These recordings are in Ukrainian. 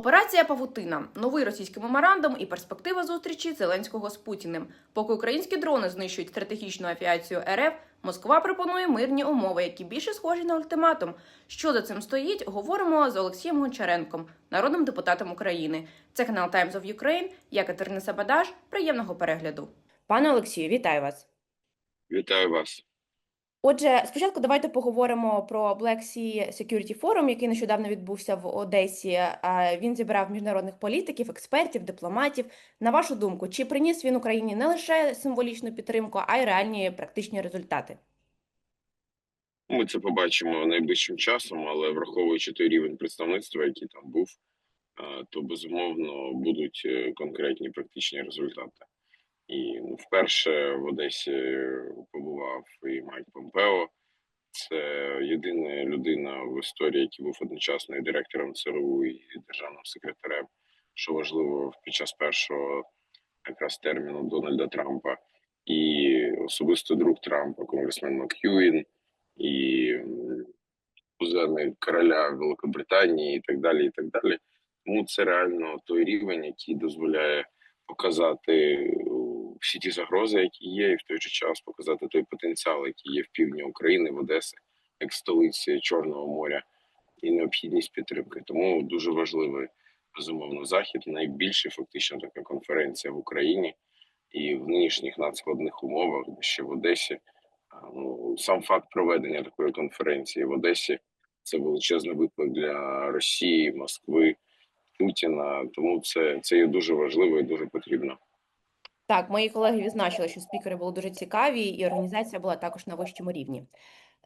Операція Павутина, новий російський меморандум і перспектива зустрічі Зеленського з Путіним. Поки українські дрони знищують стратегічну авіацію РФ, Москва пропонує мирні умови, які більше схожі на ультиматум. Що за цим стоїть? Говоримо з Олексієм Гончаренком, народним депутатом України. Це канал Times of Ukraine. Я Катерина Сабадаш. Приємного перегляду. Пане Олексію, вітаю вас. Вітаю вас. Отже, спочатку давайте поговоримо про Black Sea Security Forum, який нещодавно відбувся в Одесі. Він зібрав міжнародних політиків, експертів, дипломатів. На вашу думку, чи приніс він Україні не лише символічну підтримку, а й реальні практичні результати? Ми це побачимо найближчим часом, але враховуючи той рівень представництва, який там був, то безумовно будуть е, конкретні практичні результати. І вперше в Одесі побував і Майк Помпео. Це єдина людина в історії, який був одночасно і директором ЦРУ і державним секретарем, що важливо під час першого якраз терміну Дональда Трампа, і особисто друг Трампа, конгресмен Мак'юін, і кузени короля Великобританії, і так далі. і так далі. Тому це реально той рівень, який дозволяє показати всі ті загрози, які є, і в той же час показати той потенціал, який є в півдні України, в Одесі, як столиці Чорного моря, і необхідність підтримки. Тому дуже важливий безумовно захід. Найбільша фактично така конференція в Україні і в нинішніх надскладних умовах, ще в Одесі. Ну, сам факт проведення такої конференції в Одесі це величезний виклик для Росії, Москви, Путіна. Тому це, це є дуже важливо і дуже потрібно. Так, мої колеги відзначили, що спікери були дуже цікаві, і організація була також на вищому рівні.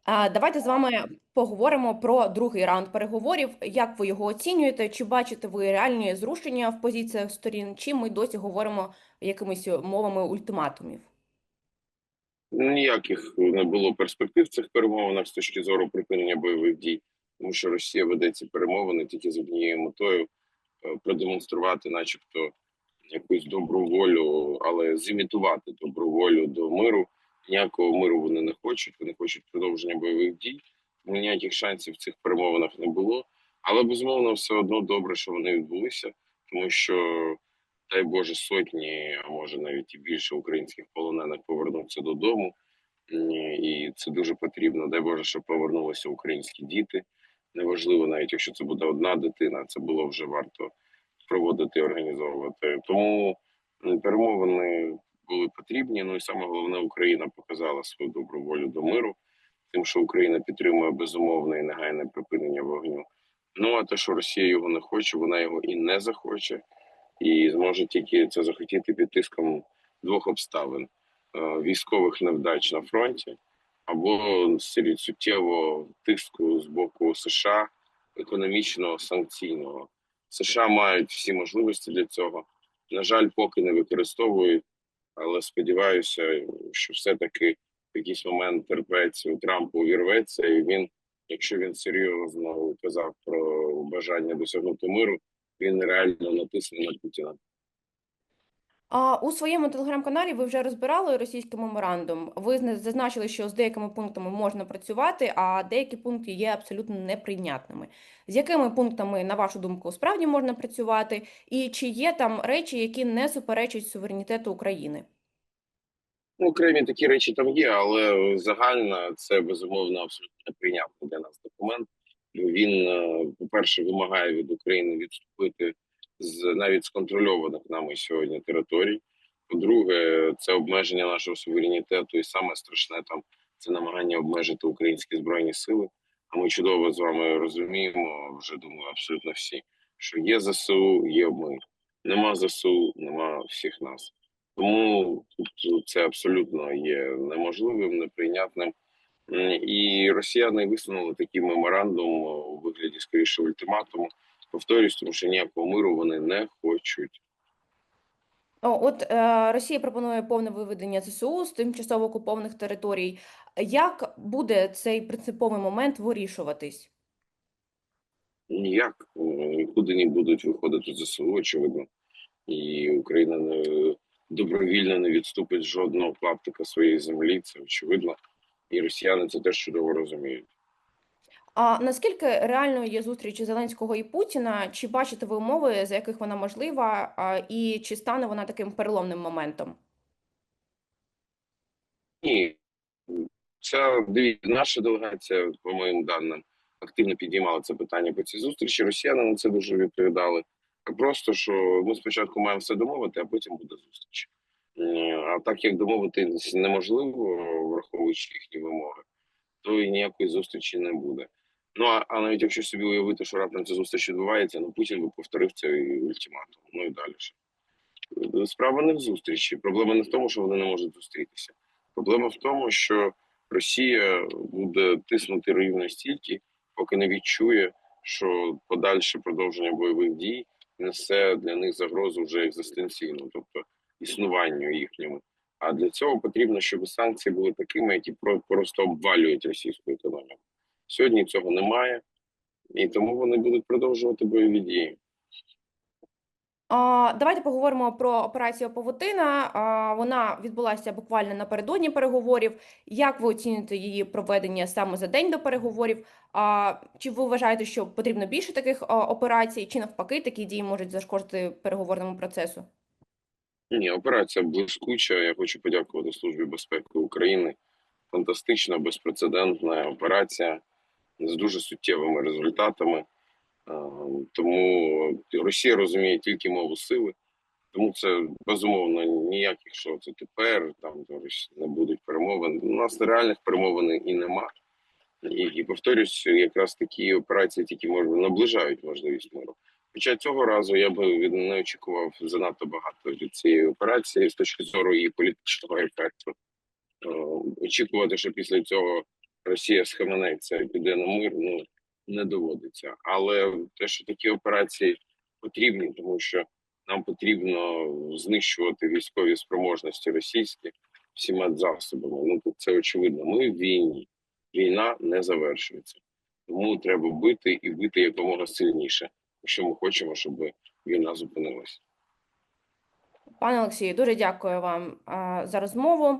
Давайте з вами поговоримо про другий раунд переговорів. Як ви його оцінюєте? Чи бачите ви реальні зрушення в позиціях сторін, чи ми досі говоримо якимись мовами ультиматумів? Ніяких не було перспектив цих перемовинах з точки зору припинення бойових дій, тому що Росія веде ці перемовини тільки з однією метою е, продемонструвати, начебто, якусь добру волю, але зімітувати добру волю до миру. Ніякого миру вони не хочуть. Вони хочуть продовження бойових дій. Ніяких шансів в цих перемовинах не було. Але безумовно, все одно добре, що вони відбулися, тому що дай Боже сотні, а може навіть і більше українських полонених повернуться додому. І це дуже потрібно. Дай Боже, щоб повернулися українські діти. Неважливо, навіть якщо це буде одна дитина, це було вже варто проводити організовувати. Тому перемовини були потрібні. Ну і саме головне, Україна показала свою добру волю до миру, тим, що Україна підтримує безумовне і негайне припинення вогню. Ну а те, що Росія його не хоче, вона його і не захоче, і зможе тільки це захотіти під тиском двох обставин: Е, військових невдач на фронті або серед суттєвого тиску з боку США економічного санкційного. США мають всі можливості для цього. На жаль, поки не використовують, але сподіваюся, що все-таки в якийсь момент терпець у Трампу увірветься, і він, якщо він серйозно казав про бажання досягнути миру, він реально натисне на Путіна. А у своєму телеграм-каналі ви вже розбирали російський меморандум. Ви зна- зазначили, що з деякими пунктами можна працювати, а деякі пункти є абсолютно неприйнятними. З якими пунктами, на вашу думку, справді можна працювати, і чи є там речі, які не суперечать суверенітету України? Ну, окремі такі речі там є, але загально це безумовно абсолютно неприйнятний для нас документ. Він, е, по-перше, вимагає від України відступити з навіть з контрольованих нами сьогодні територій. По-друге, це обмеження нашого суверенітету, і саме страшне там це намагання обмежити українські збройні сили. А ми чудово з вами розуміємо, вже думаю, абсолютно всі, що є ЗСУ, є ми. Нема ЗСУ, нема всіх нас. Тому тут це абсолютно є неможливим, неприйнятним. І росіяни висунули такий меморандум у вигляді скоріше ультиматуму. Повторюсь, тому що ніякого миру вони не хочуть. О, от е, Росія пропонує повне виведення ЗСУ з тимчасово окупованих територій. Як буде цей принциповий момент вирішуватись? Ніяк нікуди не будуть виходити ЗСУ, очевидно, і Україна не добровільно не відступить жодного клаптика своєї землі. Це очевидно, і росіяни це теж чудово розуміють. А наскільки реальною є зустріч Зеленського і Путіна? Чи бачите ви умови, за яких вона можлива, і чи стане вона таким переломним моментом? Ні, ця дивіться, наша делегація, по моїм даним, активно підіймала це питання по цій зустрічі. Росіяни на це дуже відповідали. Просто що ми спочатку маємо все домовити, а потім буде зустріч. А так як домовитись неможливо, враховуючи їхні вимоги, то і ніякої зустрічі не буде. Ну а, а навіть якщо собі уявити, що раптом ця зустріч відбувається, ну Путін би повторив цей ультиматум. Ну і далі. Е, Справа не в зустрічі. Проблема не в тому, що вони не можуть зустрітися. Проблема в тому, що Росія буде тиснути рівно стільки, поки не відчує, що подальше продовження бойових дій несе для них загрозу вже екзистенційну, тобто існуванню їхньому. А для цього потрібно, щоб санкції були такими, які про- просто обвалюють російську економіку. Сьогодні цього немає, і тому вони будуть продовжувати бойові дії. Давайте поговоримо про операцію Павутина. Вона відбулася буквально напередодні переговорів. Як ви оцінюєте її проведення саме за день до переговорів? Чи ви вважаєте, що потрібно більше таких операцій, чи навпаки такі дії можуть зашкодити переговорному процесу? Ні, операція блискуча. Я хочу подякувати Службі безпеки України. Фантастична, безпрецедентна операція з дуже суттєвими результатами. Е, Тому Росія розуміє тільки мову сили. Тому це безумовно ніяких, що це тепер, там не будуть перемовин. У нас реальних перемовин і нема. І, і повторюсь, якраз такі операції тільки можуть наближають можливість миру. Хоча цього разу я би не очікував занадто багато від цієї операції з точки зору її політичного ефекту. Е, Очікувати, що після цього Росія схаменеться і піде на мир, ну не доводиться. Але те, що такі операції потрібні, тому що нам потрібно знищувати військові спроможності російські всіма засобами. Ну тут це очевидно. Ми в війні. Війна не завершується. Тому треба бити і бити якомога сильніше, якщо ми хочемо, щоб війна зупинилася. Пане Олексію, дуже дякую вам за розмову.